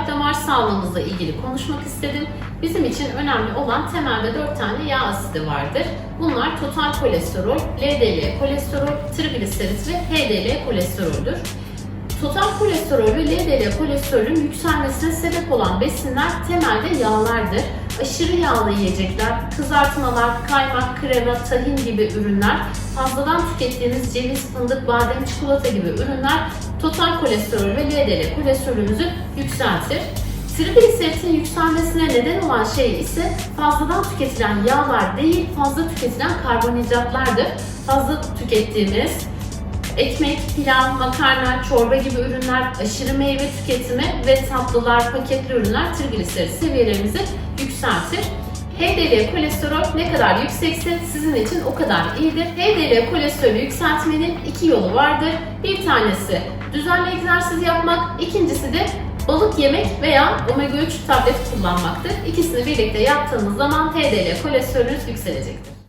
kalp damar sağlığımızla ilgili konuşmak istedim. Bizim için önemli olan temelde 4 tane yağ asidi vardır. Bunlar total kolesterol, LDL kolesterol, trigliserit ve HDL kolesteroldür. Total kolesterol ve LDL kolesterolün yükselmesine sebep olan besinler temelde yağlardır. Aşırı yağlı yiyecekler, kızartmalar, kaymak, krema, tahin gibi ürünler, fazladan tükettiğiniz ceviz, fındık, badem, çikolata gibi ürünler total kolesterol ve LDL kolesterolümüzü yükseltir. Trigliseritin yükselmesine neden olan şey ise fazladan tüketilen yağlar değil, fazla tüketilen karbonhidratlardır. Fazla tükettiğimiz ekmek, pilav, makarna, çorba gibi ürünler, aşırı meyve tüketimi ve tatlılar, paketli ürünler trigliserit seviyelerimizi yükseltir. HDL kolesterol ne kadar yüksekse sizin için o kadar iyidir. HDL kolesterolü yükseltmenin iki yolu vardır. Bir tanesi düzenli egzersiz yapmak, ikincisi de balık yemek veya omega 3 tablet kullanmaktır. İkisini birlikte yaptığınız zaman HDL kolesterolünüz yükselecektir.